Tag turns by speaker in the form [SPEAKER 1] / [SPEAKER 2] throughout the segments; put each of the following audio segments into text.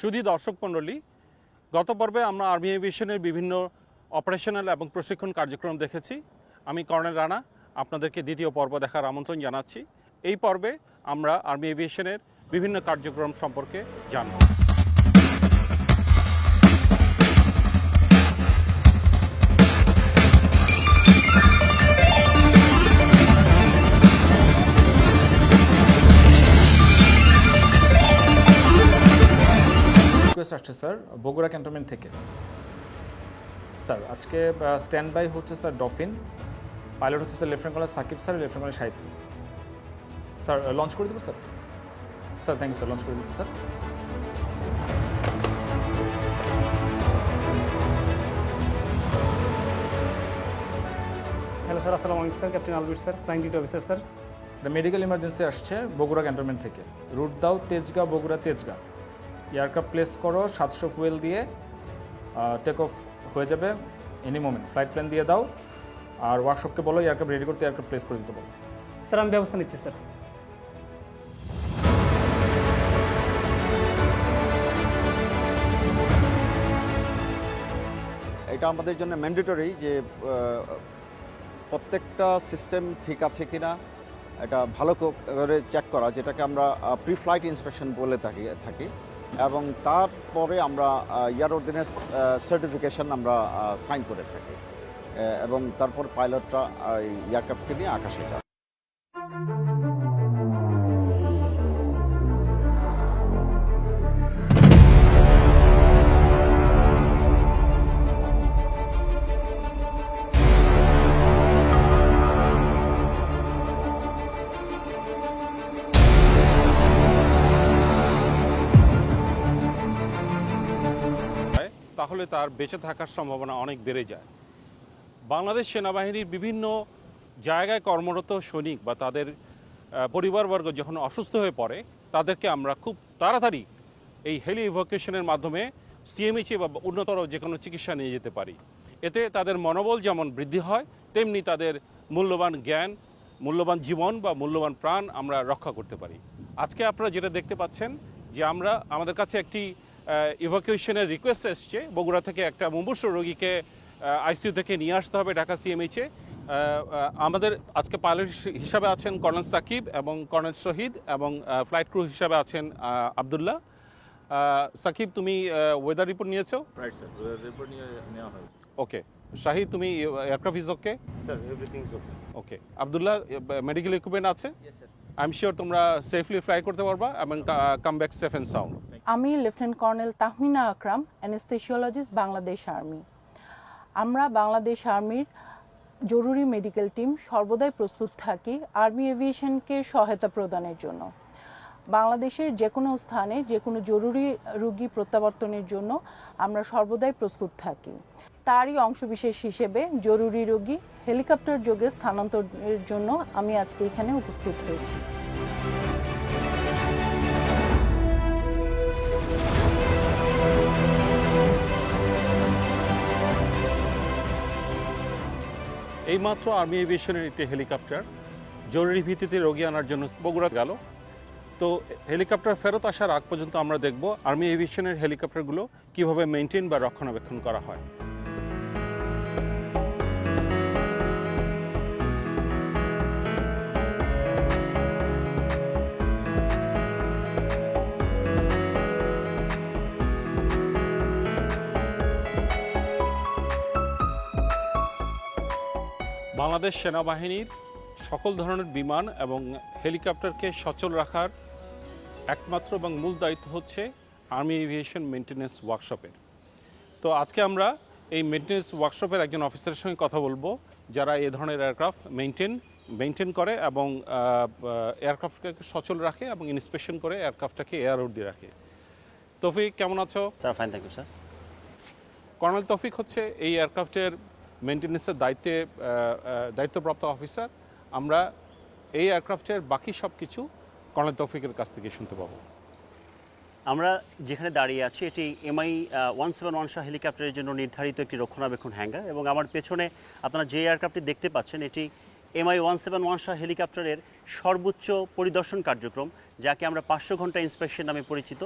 [SPEAKER 1] সুধী দর্শক মণ্ডলী, গত পর্বে আমরা আর্মি এভিয়েশনের বিভিন্ন অপারেশনাল এবং প্রশিক্ষণ কার্যক্রম দেখেছি। আমি কর্ণেল রানা, আপনাদেরকে দ্বিতীয় পর্ব দেখার আমন্ত্রণ জানাচ্ছি। এই পর্বে আমরা আর্মি এভিয়েশনের বিভিন্ন কার্যক্রম সম্পর্কে জানব।
[SPEAKER 2] রিকোয়েস্ট আসছে স্যার। বগুড়া ক্যান্টনমেন্ট থেকে। স্যার আজকে স্ট্যান্ড বাই হচ্ছে স্যার ডফিন। পাইলট হচ্ছে sir lieutenant colonel Sakib sir lieutenant colonel Shahid sir. Sir launch করে দেবো sir? Sir thank you sir launch করে দিচ্ছি স্যার।
[SPEAKER 3] হ্যালো স্যার আসসালামু আলাইকুম sir captain Albir sir flying duty officer sir
[SPEAKER 2] medical emergency আসছে Bogura cantonment থেকে। Route দাও Tejgaon Bogura Tejgaon. Aircraft place করো সাতশো ফুয়েল দিয়ে টেক অফ হয়ে যাবে এনি মোমেন্ট ফ্লাইট প্ল্যান দিয়ে দাও আর ওয়ার্কশপকে বলো এয়ারক্রাফট রেডি করতে এয়ারক্রাফট প্লেস করে দিতে বলো।
[SPEAKER 3] স্যার আমি ব্যবস্থা নিচ্ছি স্যার।
[SPEAKER 4] এটা আমাদের জন্য ম্যান্ডেটরি যে প্রত্যেকটা সিস্টেম ঠিক আছে কি না এটা ভালো করে চেক করা যেটাকে আমরা প্রি ফ্লাইট ইন্সপেকশন বলে থাকি থাকি। এবং তারপরে আমরা ইয়ার অর্ডিনেন্স সার্টিফিকেশন আমরা সাইন করে থাকি। এবং তারপর পাইলটরা এয়ারক্রাফটকে নিয়ে আকাশে যায়।
[SPEAKER 1] তাহলে তার বেঁচে থাকার সম্ভাবনা অনেক বেড়ে যায়। বাংলাদেশ সেনাবাহিনীর বিভিন্ন জায়গায় কর্মরত সৈনিক বা তাদের পরিবারবর্গ যখন অসুস্থ হয়ে পড়ে, তাদেরকে আমরা খুব তাড়াতাড়ি এই হেলি ইভোকেশনের মাধ্যমে সিএমএইচে বা উন্নতর যে কোনো চিকিৎসা নিয়ে যেতে পারি। এতে তাদের মনোবল যেমন বৃদ্ধি হয়, তেমনি তাদের মূল্যবান জ্ঞান, মূল্যবান জীবন বা মূল্যবান প্রাণ আমরা রক্ষা করতে পারি। আজকে আপনারা যেটা দেখতে পাচ্ছেন যে আমরা, আমাদের কাছে একটি ইভোকিউশনের রিকোয়েস্ট এসছে। বগুড়া থেকে একটা মুমূর্ষ রোগীকে আইসিইউ থেকে নিয়ে আসতে হবে ঢাকা সিএমএইচে আমাদের আজকে পাইলট হিসাবে আছেন কর্নেল সাকিব এবং কর্নেল শহীদ এবং ফ্লাইট ক্রু হিসাবে আছেন আবদুল্লাহ। সাকিব তুমি ওয়েদার রিপোর্ট নিয়েছো?
[SPEAKER 5] রাইট স্যার রিপোর্ট নিয়ে নেওয়া হয়েছে।
[SPEAKER 1] ওকে শাহিদ তুমি aircraft is okay
[SPEAKER 5] sir everything is okay
[SPEAKER 1] okay Abdullah medical equipment আছে? আই এম শিওর তোমরা সেফলি ফ্লাই করতে পারবা এবং come back safe and sound
[SPEAKER 6] আমি lieutenant colonel Tahmina Akram anaesthesiologist Bangladesh army আমরা বাংলাদেশ আর্মির জরুরি মেডিকেল টিম সর্বদাই প্রস্তুত থাকি আর্মি এভিয়েশনকে সহায়তা প্রদানের জন্য। বাংলাদেশের যে কোনো স্থানে যে কোনো জরুরি রোগী প্রত্যাবর্তনের জন্য আমরা সর্বদাই প্রস্তুত থাকি। তারই অংশবিশেষ হিসেবে জরুরি রোগী হেলিকপ্টার যোগে স্থানান্তরের জন্য আমি আজকে এখানে উপস্থিত হয়েছি।
[SPEAKER 1] এইমাত্র আর্মি এভিয়েশনের একটি হেলিকপ্টার জরুরি ভিত্তিতে রোগী আনার জন্য বগুড়া গেল। তো হেলিকপ্টার ফেরত আসার আগ পর্যন্ত আমরা দেখব আর্মি এভিয়েশনের হেলিকপ্টারগুলো কীভাবে মেনটেন বা রক্ষণাবেক্ষণ করা হয়। বাংলাদেশ সেনাবাহিনীর সকল ধরনের বিমান এবং হেলিকপ্টারকে সচল রাখার একমাত্র এবং মূল দায়িত্ব হচ্ছে আর্মি এভিয়েশন মেনটেন্যান্স ওয়ার্কশপের তো আজকে আমরা এই মেনটেন্যান্স ওয়ার্কশপের একজন অফিসারের সঙ্গে কথা বলব যারা এ ধরনের এয়ারক্রাফট মেনটেন মেনটেন করে এবং এয়ারক্রাফটটাকে সচল রাখে এবং ইন্সপেকশন করে এয়ারক্রাফটটাকে এয়ারোড দিয়ে রাখে। তৌফিক কেমন আছো?
[SPEAKER 7] Sir fine thank you sir
[SPEAKER 1] colonel Taufiq হচ্ছে এই এয়ারক্রাফটের মেনটেন্যান্সের দায়িত্বে দায়িত্বপ্রাপ্ত অফিসার আমরা এই এয়ারক্রাফটের বাকি সব কিছু কর্নেল তৌফিকের কাছ থেকে শুনতে পাবো।
[SPEAKER 7] আমরা যেখানে দাঁড়িয়ে আছি, এটি এমআই ওয়ান সেভেন ওয়ান শাহ হেলিকপ্টারের জন্য নির্ধারিত একটি রক্ষণাবেক্ষণ হ্যাঙ্গার এবং আমার পেছনে আপনারা যে এয়ারক্রাফটটি দেখতে পাচ্ছেন, এটি এমআই ওয়ান সেভেন ওয়ান শাহ হেলিকপ্টারের সর্বোচ্চ পরিদর্শন কার্যক্রম, যাকে আমরা পাঁচশো ঘণ্টা ইন্সপেকশন নামে পরিচিত।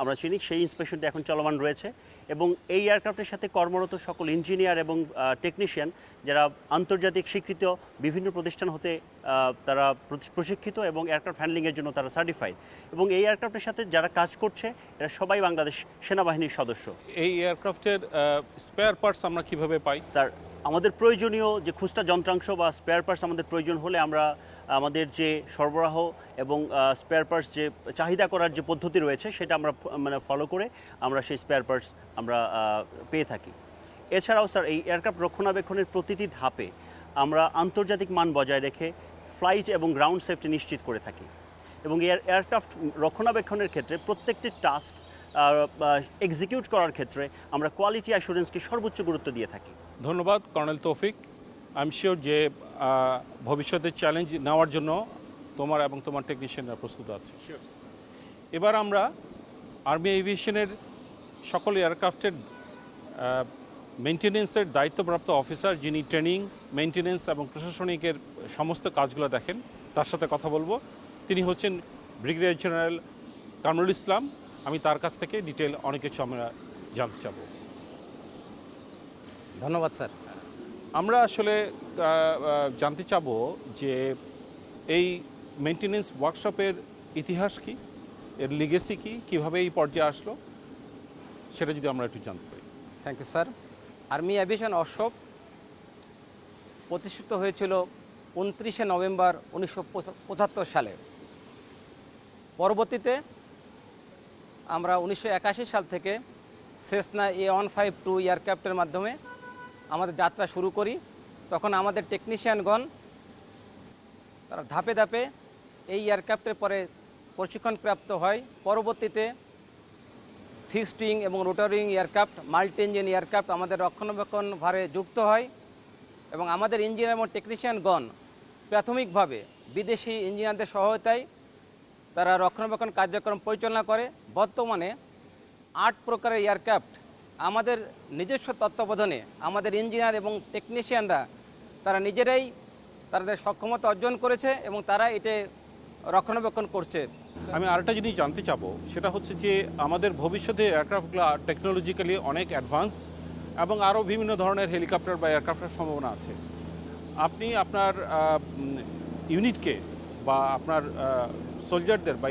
[SPEAKER 7] আমরা চিনি সেই ইন্সপেকশনটি এখন চলমান রয়েছে। এবং এই এয়ারক্রাফটের সাথে কর্মরত সকল ইঞ্জিনিয়ার এবং টেকনিশিয়ান যারা আন্তর্জাতিক স্বীকৃত বিভিন্ন প্রতিষ্ঠান হতে তারা প্রশিক্ষিত এবং এয়ারক্রাফট হ্যান্ডলিংয়ের জন্য তারা সার্টিফাইড এবং এই এয়ারক্রাফটের সাথে যারা কাজ করছে এরা সবাই বাংলাদেশ সেনাবাহিনীর সদস্য।
[SPEAKER 1] এই এয়ারক্রাফটের স্পেয়ার পার্টস আমরা কীভাবে পাই?
[SPEAKER 7] স্যার আমাদের প্রয়োজনীয় যে খুচরা যন্ত্রাংশ বা স্পেয়ার পার্টস আমাদের প্রয়োজন হলে আমরা, আমাদের যে সরবরাহ এবং স্পেয়ার পার্টস যে চাহিদা করার যে পদ্ধতি রয়েছে সেটা আমরা মানে ফলো করে আমরা সেই স্পেয়ার পার্টস আমরা পেয়ে থাকি। এছাড়াও স্যার এই এয়ারক্রাফট রক্ষণাবেক্ষণের প্রতিটি ধাপে আমরা আন্তর্জাতিক মান বজায় রেখে ফ্লাইট এবং গ্রাউন্ড সেফটি নিশ্চিত করে থাকি। এবং এয়ার এয়ারক্রাফট রক্ষণাবেক্ষণের ক্ষেত্রে প্রত্যেকটি টাস্ক এক্সিকিউট করার ক্ষেত্রে আমরা কোয়ালিটি অ্যাসুরেন্সকে সর্বোচ্চ গুরুত্ব দিয়ে থাকি।
[SPEAKER 1] ধন্যবাদ কর্নেল তৌফিক। আই এম শিওর যে আহ, ভবিষ্যতে চ্যালেঞ্জ নেওয়ার জন্য তোমার এবং তোমার টেকনিশিয়ানরা প্রস্তুত আছে। এবার আমরা আর্মি এভিয়েশনের সকল এয়ারক্রাফটের মেনটেনেন্সের দায়িত্বপ্রাপ্ত অফিসার যিনি ট্রেনিং মেনটেনেন্স এবং প্রশাসনিকের সমস্ত কাজগুলো দেখেন তার সাথে কথা বলব। তিনি হচ্ছেন ব্রিগেডিয়ার জেনারেল কামরুল ইসলাম। আমি তার কাছ থেকে ডিটেল অনেক কিছু আমরা জানতে চাবো।
[SPEAKER 8] ধন্যবাদ স্যার।
[SPEAKER 1] আমরা আসলে জানতে চাবো যে এই মেনটেনেন্স ওয়ার্কশপের ইতিহাস কি? এর লিগেসি কি? কীভাবে এই পর্যায়ে আসলো? সেটা যদি আমরা একটু জানতে পারি।
[SPEAKER 8] Thank you sir army aviation Ashok প্রতিষ্ঠিত হয়েছিল উনত্রিশে নভেম্বর উনিশশো পঁচাত্তর সালে। পরবর্তীতে আমরা উনিশশো একাশি সাল থেকে Cessna A one five two এয়ারক্রাফটের মাধ্যমে আমাদের যাত্রা শুরু করি। তখন আমাদের টেকনিশিয়ানগণ তারা ধাপে ধাপে এই এয়ারক্রাফটের পরে প্রশিক্ষণপ্রাপ্ত হয়। পরবর্তীতে ফিক্সড উইং এবং রোটারিং এয়ারক্রাফট মাল্টি ইঞ্জিন এয়ারক্রাফট আমাদের রক্ষণাবেক্ষণ ভারে যুক্ত হয় এবং আমাদের ইঞ্জিনিয়ার এবং টেকনিশিয়ানগণ প্রাথমিকভাবে বিদেশি ইঞ্জিনিয়ারদের সহায়তায় তারা রক্ষণাবেক্ষণ কার্যক্রম পরিচালনা করে। বর্তমানে আট প্রকারের এয়ারক্রাফট আমাদের নিজস্ব তত্ত্বাবধানে আমাদের ইঞ্জিনিয়ার এবং টেকনিশিয়ানরা তারা নিজেরাই তাদের সক্ষমতা অর্জন করেছে এবং তারা এতে রক্ষণাবেক্ষণ করছে।
[SPEAKER 1] আমি আরেকটা জিনিস জানতে চাবো, সেটা হচ্ছে যে আমাদের ভবিষ্যতে এয়ারক্রাফটগুলো টেকনোলজিক্যালি অনেক অ্যাডভান্স এবং আরও বিভিন্ন ধরনের হেলিকপ্টার বা এয়ারক্রাফটের সম্ভাবনা আছে। আপনি আপনার ইউনিটকে বা আপনার সোলজারদের বা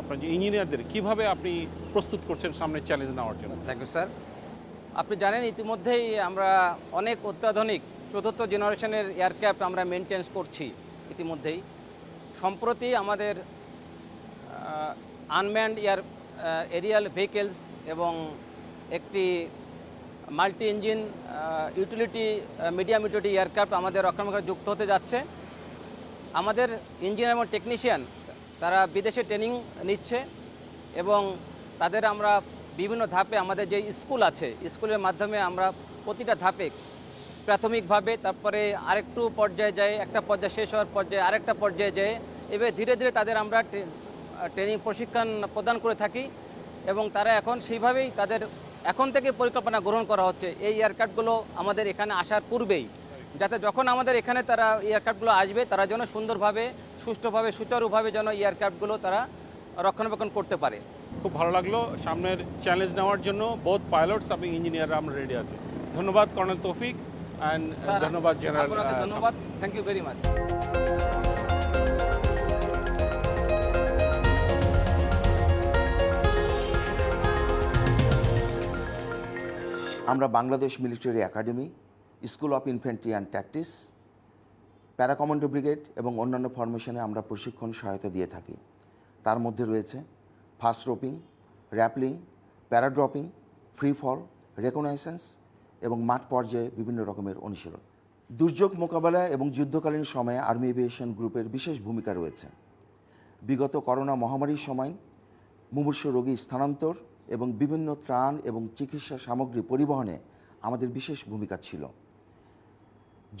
[SPEAKER 1] আপনার যে ইঞ্জিনিয়ারদের কীভাবে আপনি প্রস্তুত করছেন সামনে চ্যালেঞ্জ নেওয়ার জন্য?
[SPEAKER 8] থ্যাংক ইউ স্যার আপনি জানেন, ইতিমধ্যেই আমরা অনেক অত্যাধুনিক চতুর্থ জেনারেশনের এয়ারক্রাফট আমরা মেনটেন্স করছি ইতিমধ্যেই। সম্প্রতি আমাদের আনম্যান্ড এয়ার এরিয়াল ভেহিকেলস এবং একটি multi engine utility medium utility aircraft আমাদের রক্ষণাবেক্ষণে যুক্ত হতে যাচ্ছে। আমাদের ইঞ্জিনিয়ার এবং টেকনিশিয়ান তারা বিদেশে ট্রেনিং নিচ্ছে এবং তাদের আমরা বিভিন্ন ধাপে আমাদের যে স্কুল আছে স্কুলের মাধ্যমে আমরা প্রতিটা ধাপে প্রাথমিকভাবে তারপরে আরেকটু পর্যায়ে যায় একটা পর্যায়ে শেষ হওয়ার পর্যায়ে আরেকটা পর্যায়ে যায় এভাবে ধীরে ধীরে তাদের আমরা ট্রেনিং প্রশিক্ষণ প্রদান করে থাকি এবং তারা এখন সেইভাবেই তাদের এখন থেকে পরিকল্পনা গ্রহণ করা হচ্ছে। এই এয়ারক্রাফটগুলো আমাদের এখানে আসার পূর্বেই। যাতে যখন আমাদের এখানে তারা এয়ারক্রাফটগুলো আসবে তারা যেন সুন্দরভাবে সুষ্ঠুভাবে সুচারুভাবে যেন এয়ারক্রাফটগুলো তারা রক্ষণাবেক্ষণ করতে পারে।
[SPEAKER 1] খুব ভালো লাগল। সামনের চ্যালেঞ্জ নেওয়ার জন্য বোধ পাইলটস এবং ইঞ্জিনিয়াররা আমরা রেডি আছি। ধন্যবাদ কর্নেল তৌফিক অ্যান্ড
[SPEAKER 8] স্যার,
[SPEAKER 1] ধন্যবাদ জেনারেল
[SPEAKER 8] ধন্যবাদ। থ্যাংক ইউ ভেরি মাচ
[SPEAKER 9] আমরা Bangladesh military academy school of infantry and tactics paracommando brigade এবং অন্যান্য ফরমেশনে আমরা প্রশিক্ষণ সহায়তা দিয়ে থাকি। তার মধ্যে রয়েছে fast roping rappelling paradropping free fall reconnaissance এবং মাঠ পর্যায়ে বিভিন্ন রকমের অনুশীলন। দুর্যোগ মোকাবেলা এবং যুদ্ধকালীন সময়ে আর্মি এভিয়েশন গ্রুপের বিশেষ ভূমিকা রয়েছে। বিগত করোনা মহামারীর সময় মুমূর্ষ রোগী স্থানান্তর এবং বিভিন্ন ত্রাণ এবং চিকিৎসা সামগ্রী পরিবহনে আমাদের বিশেষ ভূমিকা ছিল।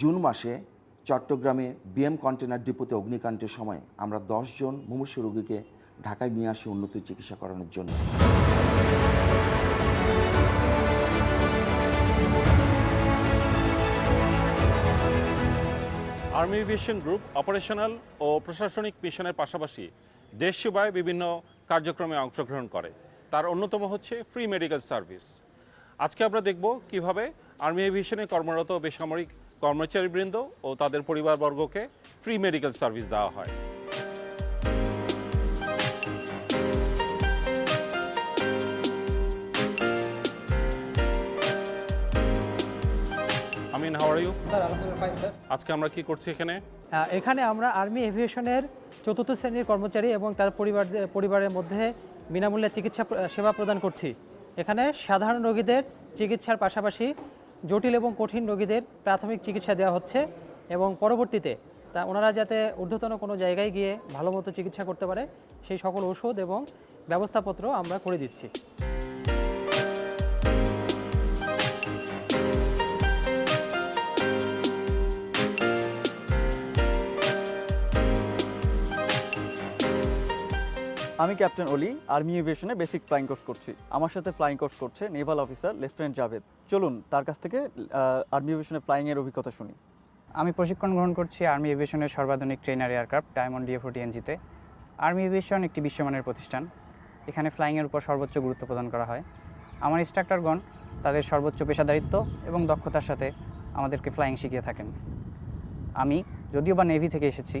[SPEAKER 9] জুন মাসে চট্টগ্রামে বিএম কন্টেনার ডিপোতে অগ্নিকাণ্ডের সময় আমরা জন মুমূর্ষ রোগীকে ঢাকায় নিয়ে আসি উন্নত চিকিৎসা করানোর জন্য।
[SPEAKER 1] আর্মি এভিয়েশন গ্রুপ অপারেশনাল ও প্রশাসনিক মিশনের পাশাপাশি দেশ সেবায় বিভিন্ন কার্যক্রমে অংশগ্রহণ করে। তার অন্যতম হচ্ছে ফ্রি মেডিকেল সার্ভিস। আজকে আমরা দেখব কীভাবে আর্মি এভিয়েশনে কর্মরত বেসামরিক কর্মচারীবৃন্দ ও তাদের পরিবারবর্গকে ফ্রি মেডিকেল সার্ভিস দেওয়া হয়। আমিন ইউ আজকে আমরা কি করছি এখানে?
[SPEAKER 10] এখানে আমরা আর্মি এভিয়েশনের চতুর্থ শ্রেণির কর্মচারী এবং তার পরিবার পরিবারের মধ্যে বিনামূল্যে চিকিৎসা সেবা প্রদান করছি। এখানে সাধারণ রোগীদের চিকিৎসার পাশাপাশি জটিল এবং কঠিন রোগীদের প্রাথমিক চিকিৎসা দেওয়া হচ্ছে এবং পরবর্তীতে তা ওনারা যাতে ঊর্ধ্বতন কোনো জায়গায় গিয়ে ভালো মতো চিকিৎসা করতে পারে, সেই সকল ওষুধ এবং ব্যবস্থাপত্র আমরা করে দিচ্ছি।
[SPEAKER 11] আমি ক্যাপ্টেন অলি, আর্মি এভিয়েশনে বেসিক ফ্লাইং কোর্স করছি। আমার সাথে ফ্লাইং কোর্স করছে নেভাল অফিসার লেফটেন্যান্ট জাভেদ। চলুন, তার কাছ থেকে আর্মি এভিয়েশনে ফ্লাইংয়ের অভিজ্ঞতা শুনি।
[SPEAKER 12] আমি প্রশিক্ষণ গ্রহণ করছি আর্মি এভিয়েশনের সর্বাধুনিক trainer aircraft, diamond DA forty এনজিতে army aviation একটি বিশ্বমানের প্রতিষ্ঠান। এখানে ফ্লাইংয়ের উপর সর্বোচ্চ গুরুত্ব প্রদান করা হয়। আমার ইনস্ট্রাক্টরগণ তাদের সর্বোচ্চ পেশাদারিত্ব এবং দক্ষতার সাথে আমাদেরকে ফ্লাইং শিখিয়ে থাকেন। আমি, যদিও বা নেভি থেকে এসেছি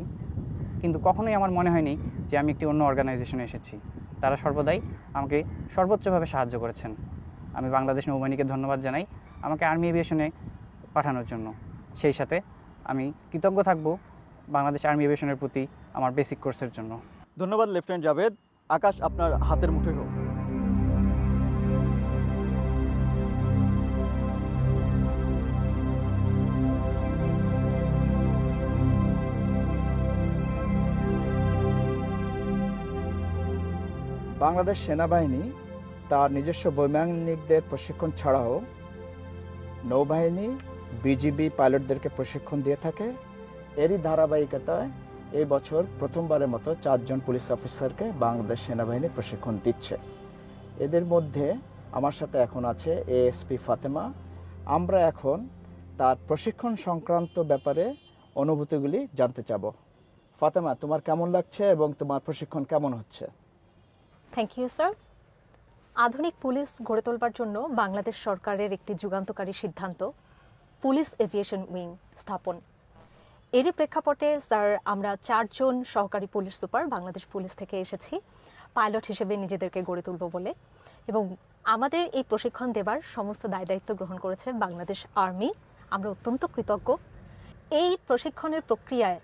[SPEAKER 12] কিন্তু কখনোই আমার মনে হয়নি যে আমি একটি অন্য অর্গানাইজেশনে এসেছি। তারা সর্বদাই আমাকে সর্বোচ্চভাবে সাহায্য করেছেন। আমি বাংলাদেশ নৌবাহিনীকে ধন্যবাদ জানাই আমাকে আর্মি এভিয়েশনে পাঠানোর জন্য। সেই সাথে আমি কৃতজ্ঞ থাকব বাংলাদেশ আর্মি এভিয়েশনের প্রতি আমার বেসিক কোর্সের জন্য।
[SPEAKER 11] ধন্যবাদ লেফটেন্যান্ট জাভেদ। আকাশ আপনার হাতের মুঠোয় হোক।
[SPEAKER 13] বাংলাদেশ সেনাবাহিনী তার নিজস্ব বৈমানিকদের প্রশিক্ষণ ছাড়াও নৌবাহিনী, বিজিবি পাইলটদেরকে প্রশিক্ষণ দিয়ে থাকে। এরই ধারাবাহিকতায় এই বছর প্রথমবারের মতো চারজন পুলিশ অফিসারকে বাংলাদেশ সেনাবাহিনী প্রশিক্ষণ দিচ্ছে। এদের মধ্যে আমার সাথে এখন আছে এএসপি ফাতেমা। আমরা এখন তার প্রশিক্ষণ সংক্রান্ত ব্যাপারে অনুভূতিগুলি জানতে চাব। ফাতেমা, তোমার কেমন লাগছে এবং তোমার প্রশিক্ষণ কেমন হচ্ছে?
[SPEAKER 14] থ্যাংক ইউ স্যার আধুনিক পুলিশ গড়ে তোলবার জন্য বাংলাদেশ সরকারের একটি যুগান্তকারী সিদ্ধান্ত, পুলিশ এভিয়েশন উইং স্থাপন। এরই প্রেক্ষাপটে, স্যার, আমরা চারজন সহকারী পুলিশ সুপার বাংলাদেশ পুলিশ থেকে এসেছি। পাইলট হিসেবে নিজেদেরকে গড়ে তুলব বলে। এবং আমাদের এই প্রশিক্ষণ দেবার সমস্ত দায় দায়িত্ব গ্রহণ করেছে বাংলাদেশ আর্মি। আমরা অত্যন্ত কৃতজ্ঞ। এই প্রশিক্ষণের প্রক্রিয়ায়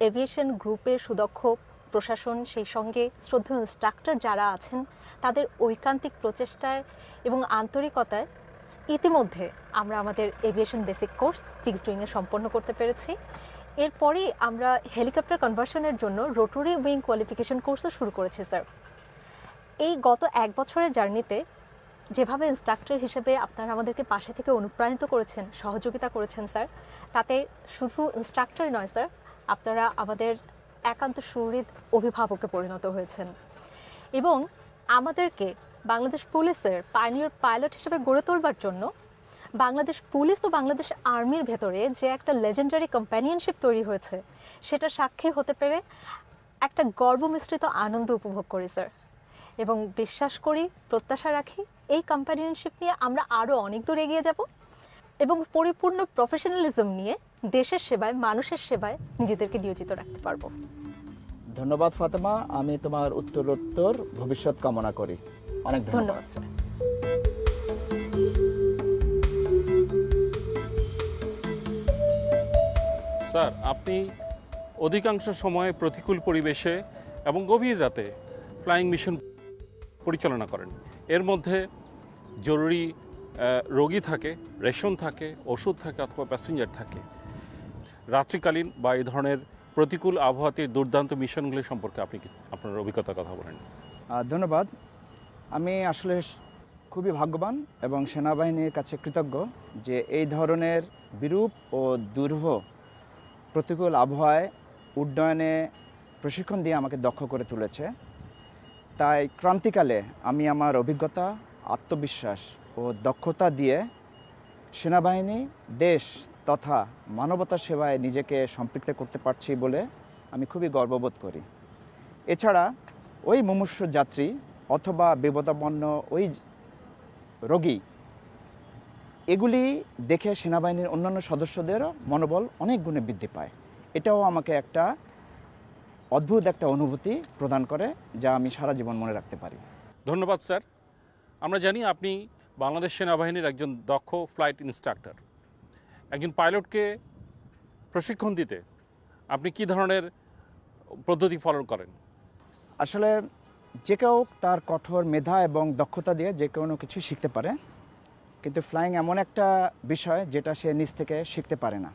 [SPEAKER 14] এভিয়েশন গ্রুপের সুদক্ষ প্রশাসন, সেই সঙ্গে শ্রদ্ধেয় ইনস্ট্রাক্টর যারা আছেন, তাদের ঐকান্তিক প্রচেষ্টায় এবং আন্তরিকতায় ইতিমধ্যে আমরা আমাদের এভিয়েশন বেসিক কোর্স ফিক্সড ডুইংয়ে সম্পন্ন করতে পেরেছি। এরপরেই আমরা হেলিকপ্টার কনভার্সনের জন্য রোটরি উইং কোয়ালিফিকেশন কোর্সও শুরু করেছি স্যার এই গত এক বছরের জার্নিতে যেভাবে ইনস্ট্রাক্টর হিসেবে আপনারা আমাদেরকে পাশে থেকে অনুপ্রাণিত করেছেন, সহযোগিতা করেছেন স্যার তাতে শুধু ইনস্ট্রাক্টর নয় স্যার আপনারা আমাদের একান্ত সুহৃদ অভিভাবকে পরিণত হয়েছেন। এবং আমাদেরকে বাংলাদেশ পুলিশের পাইনিয়র পাইলট হিসেবে গড়ে তোলবার জন্য বাংলাদেশ পুলিশ ও বাংলাদেশ আর্মির ভেতরে যে একটা লেজেন্ডারি কম্প্যানিয়নশিপ তৈরি হয়েছে, সেটা সাক্ষী হতে পেরে একটা গর্ব মিশ্রিত আনন্দ উপভোগ করি স্যার এবং বিশ্বাস করি, প্রত্যাশা রাখি, এই কম্প্যানিয়নশিপ নিয়ে আমরা আরও অনেক দূর এগিয়ে যাব এবং পরিপূর্ণ প্রফেশনালিজম নিয়ে দেশের সেবায় মানুষের সেবায় নিজেদেরকে নিয়োজিত রাখতে পারব।
[SPEAKER 13] ধন্যবাদ ফাতেমা। আমি তোমার উত্তরোত্তর ভবিষ্যৎ কামনা করি। অনেক ধন্যবাদ।
[SPEAKER 14] স্যার।
[SPEAKER 1] আপনি অধিকাংশ সময় প্রতিকূল পরিবেশে এবং গভীর রাতে ফ্লাইং মিশন পরিচালনা করেন। এর মধ্যে জরুরি রোগী থাকে রেশন থাকে ওষুধ থাকে অথবা প্যাসেঞ্জার থাকে। রাত্রিকালীন বা এই ধরনের প্রতিকূল আবহাওয়াতে দুর্দান্ত মিশনগুলি সম্পর্কে আপনি আপনার অভিজ্ঞতার কথা বলেন?
[SPEAKER 13] ধন্যবাদ। আমি আসলে খুবই ভাগ্যবান এবং সেনাবাহিনীর কাছে কৃতজ্ঞ যে এই ধরনের বিরূপ ও দুর্হ প্রতিকূল আবহাওয়ায় উড্ডয়নে প্রশিক্ষণ দিয়ে আমাকে দক্ষ করে তুলেছে। তাই ক্রান্তিকালে আমি আমার অভিজ্ঞতা, আত্মবিশ্বাস ও দক্ষতা দিয়ে সেনাবাহিনী, দেশ তথা মানবতা সেবায় নিজেকে সম্পৃক্ত করতে পারছি বলে আমি খুবই গর্ববোধ করি। এছাড়া ওই মুমূর্ষ যাত্রী অথবা বিপদাপন্ন ওই রোগী, এগুলি দেখে সেনাবাহিনীর অন্যান্য সদস্যদেরও মনোবল অনেক গুণে বৃদ্ধি পায়। এটাও আমাকে একটা অদ্ভুত একটা অনুভূতি প্রদান করে, যা আমি সারা জীবন মনে রাখতে পারি।
[SPEAKER 1] ধন্যবাদ, স্যার। আমরা জানি আপনি বাংলাদেশ সেনাবাহিনীর একজন দক্ষ ফ্লাইট ইনস্ট্রাক্টর। একজন পাইলটকে প্রশিক্ষণ দিতে আপনি কি ধরনের পদ্ধতি ফলো করেন?
[SPEAKER 13] আসলে যে কেউ তার কঠোর মেধা এবং দক্ষতা দিয়ে যে কোনো কিছু শিখতে পারে, কিন্তু ফ্লাইং এমন একটা বিষয় যেটা সে নিজ থেকে শিখতে পারে না।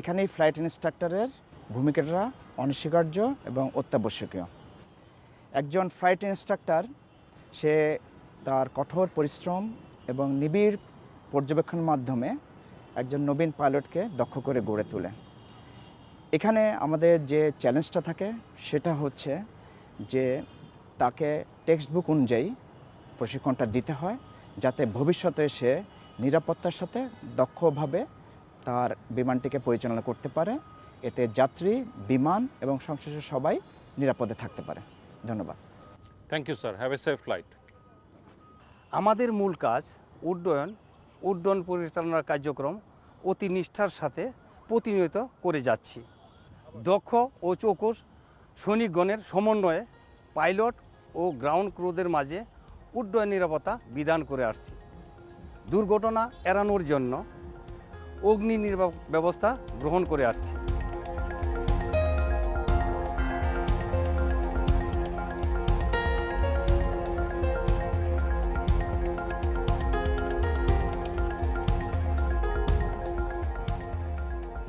[SPEAKER 13] এখানেই ফ্লাইট ইনস্ট্রাক্টরের ভূমিকাটা অনস্বীকার্য এবং অত্যাবশ্যকীয়। একজন ফ্লাইট ইনস্ট্রাক্টর সে তার কঠোর পরিশ্রম এবং নিবিড় পর্যবেক্ষণের মাধ্যমে একজন নবীন পাইলটকে দক্ষ করে গড়ে তোলে। এখানে আমাদের যে চ্যালেঞ্জটা থাকে সেটা হচ্ছে যে তাকে টেক্সট বুক অনুযায়ী প্রশিক্ষণটা দিতে হয় যাতে ভবিষ্যতে সে নিরাপত্তার সাথে দক্ষভাবে তার বিমানটিকে পরিচালনা করতে পারে। এতে যাত্রী বিমান এবং সংশ্লিষ্ট সবাই নিরাপদে থাকতে পারে। ধন্যবাদ।
[SPEAKER 1] Thank you sir have a safe flight
[SPEAKER 15] আমাদের মূল কাজ উড্ডয়ন উড্ডয়ন পরিচালনার কার্যক্রম অতি নিষ্ঠার সাথে প্রতিনিয়ত করে যাচ্ছি। দক্ষ ও চৌকস সৈনিকগণের সমন্বয়ে পাইলট ও গ্রাউন্ড ক্রুদের মাঝে উড্ডয়ন নিরাপত্তা বিধান করে আসছি। দুর্ঘটনা এড়ানোর জন্য অগ্নি নির্বা ব্যবস্থা গ্রহণ করে আসছি।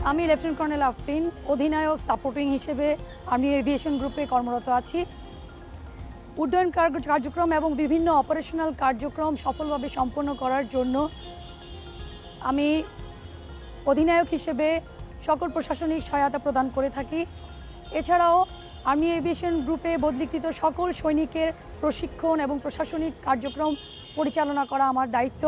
[SPEAKER 16] আমি লেফটেন্যান্ট কর্নেল আফরিন অধিনায়ক সাপোর্টিং হিসেবে আর্মি এভিয়েশন গ্রুপে কর্মরত আছি। উড্ডয়ন কার্যক্রম এবং বিভিন্ন অপারেশনাল কার্যক্রম সফলভাবে সম্পন্ন করার জন্য আমি অধিনায়ক হিসেবে সকল প্রশাসনিক সহায়তা প্রদান করে থাকি। এছাড়াও আর্মি এভিয়েশন গ্রুপে বদলিকৃত সকল সৈনিকের প্রশিক্ষণ এবং প্রশাসনিক কার্যক্রম পরিচালনা করা আমার দায়িত্ব।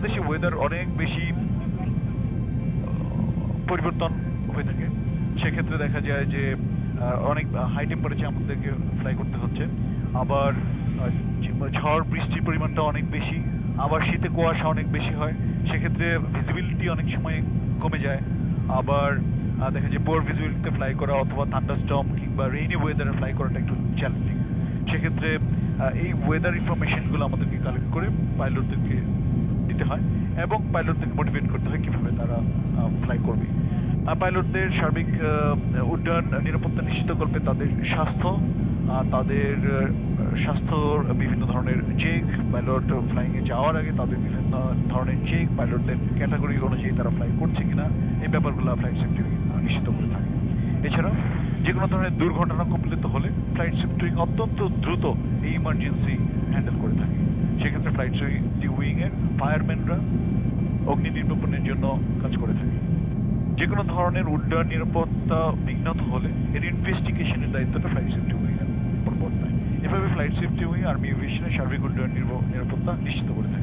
[SPEAKER 17] বাংলাদেশে ওয়েদার অনেক বেশি পরিবর্তন হয়ে থাকে। সেক্ষেত্রে দেখা যায় যে অনেক হাই টেম্পারেচার আমাদেরকে ফ্লাই করতে হচ্ছে। আবার ঝড় বৃষ্টির পরিমাণটা অনেক বেশি, আবার শীতে কুয়াশা অনেক বেশি হয়। সেক্ষেত্রে ভিজিবিলিটি অনেক সময় কমে যায়। আবার দেখা যায় পোর ভিজিবিলিটিতে ফ্লাই করা অথবা থান্ডারস্টর্ম কিংবা রেইনি ওয়েদারে ফ্লাই করাটা একটু চ্যালেঞ্জিং সেক্ষেত্রে এই ওয়েদার ইনফরমেশনগুলো আমাদেরকে কালেক্ট করে পাইলটদেরকে দিতে হয় এবং পাইলটদেরকে মোটিভেট করতে হয় কীভাবে তারা ফ্লাই করবে। পাইলটদের সার্বিক উড্ডয়ন, নিরাপত্তা নিশ্চিত করবে তাদের স্বাস্থ্য তাদের স্বাস্থ্যর বিভিন্ন ধরনের চেক পাইলট ফ্লাইংয়ে যাওয়ার আগে তাদের বিভিন্ন ধরনের চেক পাইলটদের ক্যাটাগরি অনুযায়ী তারা ফ্লাই করছে কিনা, এই ব্যাপারগুলো ফ্লাইট সেফটি নিশ্চিত করে থাকে। এছাড়া যে কোনো ধরনের দুর্ঘটনা কমপ্লিত হলে ফ্লাইট সেফটি অত্যন্ত দ্রুত এই ইমার্জেন্সি হ্যান্ডেল করে থাকে। সেক্ষেত্রে ফ্লাইট সেফটি উইংয়ের ফায়ারম্যানরা অগ্নি নির্বাপনের জন্য কাজ করে থাকে। যে কোনো ধরনের উড্ডয়ন, নিরাপত্তা বিঘ্নত হলে এর ইনভেস্টিগেশনের দায়িত্বটা ফ্লাইট সেফটি উইংয়ের উপর বর্তায়। এভাবে ফ্লাইট সেফটি উইং আর্মি এভিয়েশনের সার্বিক উড্ডয়ন নিরাপত্তা নিশ্চিত করে থাকে।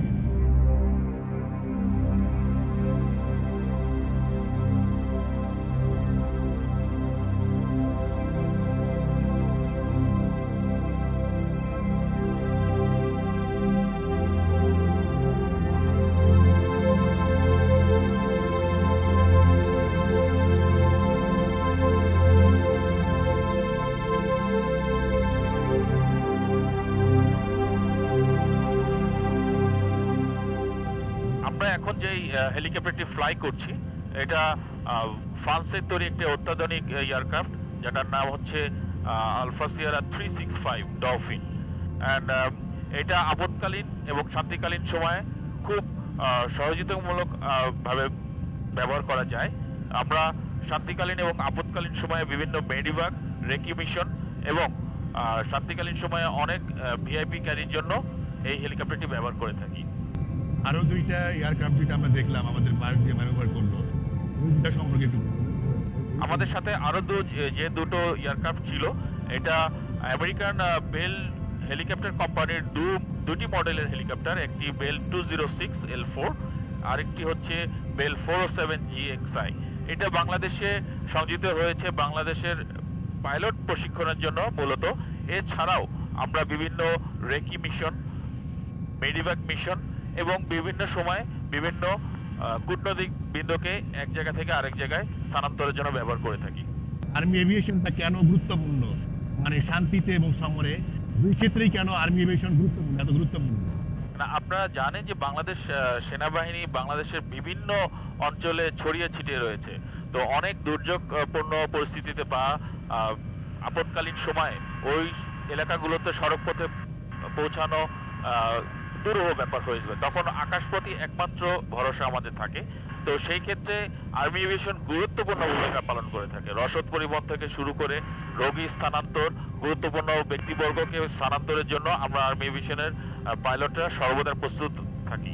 [SPEAKER 18] হেলিকপ্টারটি ফ্লাই করছি। এটা ফ্রান্সের তৈরি একটি অত্যাধুনিক এয়ারক্রাফট যেটার নাম হচ্ছে alpha sierra three six five dolphin and এটা আপৎকালীন এবং শান্তিকালীন সময়ে খুব সহযোগিতামূলক ভাবে ব্যবহার করা যায়। আমরা শান্তিকালীন এবং আপৎকালীন সময়ে বিভিন্ন মেডিভাগ রেকি মিশন এবং শান্তিকালীন সময়ে অনেক ভিআইপি ক্যারির জন্য এই হেলিকপ্টারটি ব্যবহার করে থাকি।
[SPEAKER 19] আরও দুইটা এয়ারক্রাফট যেটা আমরা দেখলাম আমাদের পার্ক দিয়ে ম্যানুভার করল। দুইটা সম্পর্কে একটু
[SPEAKER 18] আমাদের সাথে আরও দু যে দুটো এয়ারক্রাফট ছিল, এটা আমেরিকান বেল হেলিকপ্টার কোম্পানির দু দুটি মডেলের হেলিকপ্টার একটি bell two zero six L four আরেকটি হচ্ছে bell four seven G XI এটা বাংলাদেশে সংযোজিত হয়েছে, বাংলাদেশের পাইলট প্রশিক্ষণের জন্য মূলত। এছাড়াও আমরা বিভিন্ন রেকি মিশন মেডিভাক মিশন এবং বিভিন্ন সময় বিভিন্ন কূটনৈতিক বিন্দুকে এক জায়গা থেকে আরেক জায়গায় স্থানান্তরের জন্য ব্যবহার করে থাকি।
[SPEAKER 19] আর্মি এভিয়েশনটা কেন গুরুত্বপূর্ণ? মানে শান্তিতে এবং সমরে দুই ক্ষেত্রেই কেন আর্মি এভিয়েশন গুরুত্বপূর্ণ এত গুরুত্বপূর্ণ?
[SPEAKER 18] না, আপনারা জানেন যে বাংলাদেশ সেনাবাহিনী বাংলাদেশের বিভিন্ন অঞ্চলে ছড়িয়ে ছিটিয়ে রয়েছে। তো অনেক দুর্যোগপূর্ণ পরিস্থিতিতে বা আহ, আপৎকালীন সময় ওই এলাকাগুলোতে সড়কপথে পৌঁছানো আহ, দুরূহ ব্যাপার হয়ে যাবে। তখন আকাশপথই একমাত্র ভরসা আমাদের থাকে। তো সেই ক্ষেত্রে আর্মি এভিয়েশন গুরুত্বপূর্ণ ভূমিকা পালন করে থাকে। রসদ পরিবহন থেকে শুরু করে রোগী স্থানান্তর, গুরুত্বপূর্ণ ব্যক্তিবর্গকে স্থানান্তরের জন্য আমরা আর্মি এভিয়েশনের পাইলটরা সর্বদা প্রস্তুত থাকি।